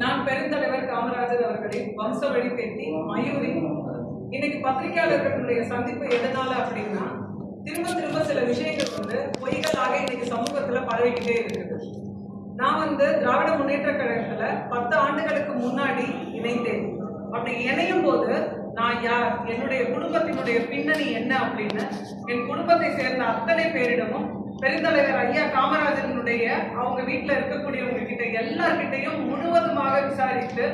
நான் பெருந்தலைவர் காமராஜர் அவர்களின் வம்சவழி பேட்டி மயூரி. இன்னைக்கு பத்திரிகையாளர்களுடைய சந்திப்பு எதனால அப்படின்னா திரும்ப திரும்ப சில விஷயங்கள் வந்து பொய்களாக இன்னைக்கு சமூகத்துல பரவிக்கிட்டே இருக்குது. நான் வந்து திராவிட முன்னேற்ற கழகத்துல பத்து ஆண்டுகளுக்கு முன்னாடி இணைந்தேன். அப்படி இணையும் போது நான் யார் என்னுடைய குடும்பத்தினுடைய பின்னணி என்ன அப்படின்னு என் குடும்பத்தை சேர்ந்த அத்தனை பேரிடமும் பெருந்தலைவர் ஐயா செய்ய அவங்க வீட்டில் இருக்கக்கூடியவங்க கிட்ட எல்லார்கிட்டையும் முழுவதுமாக விசாரித்து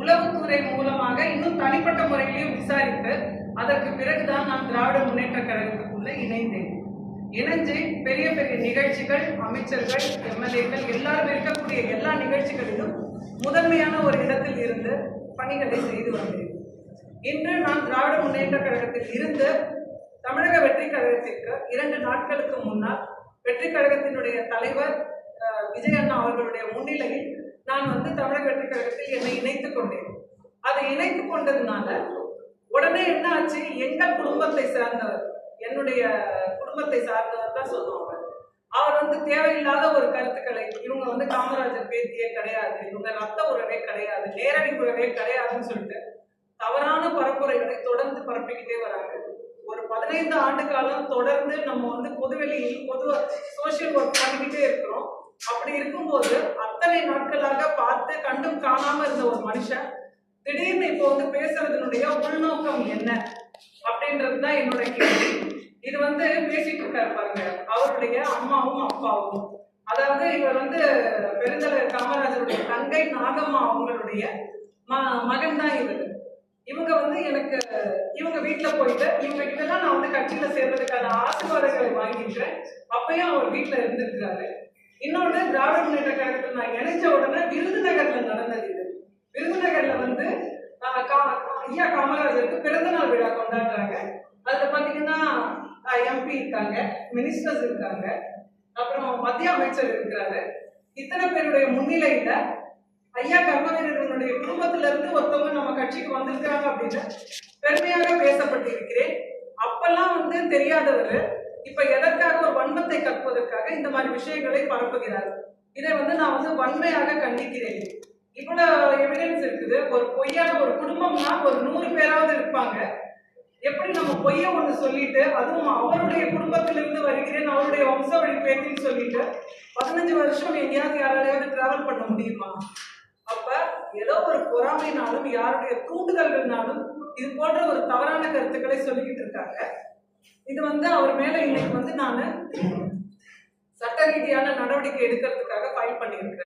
உளவுத்துறை மூலமாக இன்னும் தனிப்பட்ட முறையிலையும் விசாரித்து அதற்கு பிறகுதான் நான் திராவிட முன்னேற்ற கழகத்துக்குள்ள இணைந்தேன். இணைஞ்சு பெரிய பெரிய நிகழ்ச்சிகள் அமைச்சர்கள் எம்எல்ஏக்கள் எல்லாரும் இருக்கக்கூடிய எல்லா நிகழ்ச்சிகளிலும் முதன்மையான ஒரு இடத்தில் இருந்து பணிகளை செய்து வந்தேன். இன்று நான் திராவிட முன்னேற்ற கழகத்தில் இருந்து தமிழக வெற்றி கழகத்திற்கு இரண்டு நாட்களுக்கு முன்னால் வெற்றி கழகத்தினுடைய தலைவர் விஜய் அண்ணா அவர்களுடைய முன்னிலையில் நான் வந்து தமிழக வெற்றி கழகத்தில் என்னை இணைத்துக் கொண்டேன். அதை இணைத்து கொண்டதுனால உடனே என்ன ஆச்சு? எங்கள் குடும்பத்தை சார்ந்தவர் என்னுடைய குடும்பத்தை சார்ந்தவர் தான் சொல்லுவாங்க அவர் வந்து தேவையில்லாத ஒரு கருத்துக்களை இவங்க வந்து காமராஜர் பேத்தியே கிடையாது இவங்க ரத்த உறவே கிடையாது நேரடி உறவே கிடையாதுன்னு சொல்லிட்டு தவறான பரப்புரைகளை தொடர்ந்து பரப்பிக்கிட்டே வராங்க. ஒரு பதினைந்து ஆண்டு காலம் தொடர்ந்து நம்ம வந்து பொதுவெளியில் பொது சோஷியல் ஒர்க் பண்ணிக்கிட்டே இருக்கிறோம். அப்படி இருக்கும்போது அத்தனை நாட்களாக பார்த்து கண்டும் காணாம இருந்த ஒரு மனுஷன் திடீர்னு இப்போ வந்து பேசுறதுனுடைய உள்நோக்கம் என்ன அப்படின்றது தான் என்னோட கேள்வி. இது வந்து பேசிட்டு இருக்காரு பாருங்க அவருடைய அம்மாவும் அப்பாவும். அதாவது இவர் வந்து பெருந்தலைவர் காமராஜருடைய தங்கை நாகம்மா அவங்களுடைய ம மகன் தான் இவர். இவங்க வந்து எனக்கு இவங்க வீட்டுல போயிட்டு இவங்க கிட்ட நான் வந்து கட்சியில சேர்றதுக்கான ஆசீர்வாதங்களை வாங்கிட்டேன் அப்பயும் அவர் வீட்டுல இருந்திருக்கிறாரு. இன்னொன்று திராவிட முன்னேற்ற கழகத்தில் நான் இணைஞ்ச உடனே விருதுநகர்ல நடந்தது இது. விருதுநகர்ல வந்து ஐயா காமராஜருக்கு பிறந்த நாள் விழா கொண்டாடுறாங்க. அதுல பாத்தீங்கன்னா எம்பி இருக்காங்க மினிஸ்டர்ஸ் இருக்காங்க. அப்புறம் மத்திய அமைச்சர் இருக்கிறாரு. இத்தனை பேருடைய முன்னிலையில ஐயா கர்மவீரர்களுடைய குடும்பத்துல இருந்து ஒருத்தவங்க நம்ம கட்சிக்கு வந்திருக்கிறாங்க அப்படின்னு பெருமையாக பேசப்பட்டிருக்கிறேன். அப்பெல்லாம் வந்து தெரியாதவர் இப்ப எதற்காக ஒரு வன்மத்தை கற்பதற்காக இந்த மாதிரி விஷயங்களை பரப்புகிறார்? இதை வந்து நான் வந்து வன்மையாக கண்டிக்கிறேன். இவ்வளவு எவிடன்ஸ் இருக்குது. ஒரு பொய்யான ஒரு குடும்பம்னா ஒரு நூறு பேராவது இருப்பாங்க. எப்படி நம்ம பொய்ய ஒன்று சொல்லிட்டு அதுவும் அவருடைய குடும்பத்திலிருந்து வருகிறேன் அவருடைய வம்சாவழி பேத்தின்னு சொல்லிட்டு பதினஞ்சு வருஷம் எங்கேயாவது யாராலையாவது டிராவல் பண்ண முடியுமா? அப்ப ஏதோ ஒரு பொறாமைனாலும் யாருடைய தூண்டுதல்கள்னாலும் இது போன்ற ஒரு தவறான கருத்துக்களை சொல்லிக்கிட்டு இருக்காங்க. இது வந்து அவர் மேல இன்னைக்கு வந்து நான் சட்ட ரீதியான நடவடிக்கை எடுக்கிறதுக்காக ஃபைல் பண்ணியிருக்கிறேன்.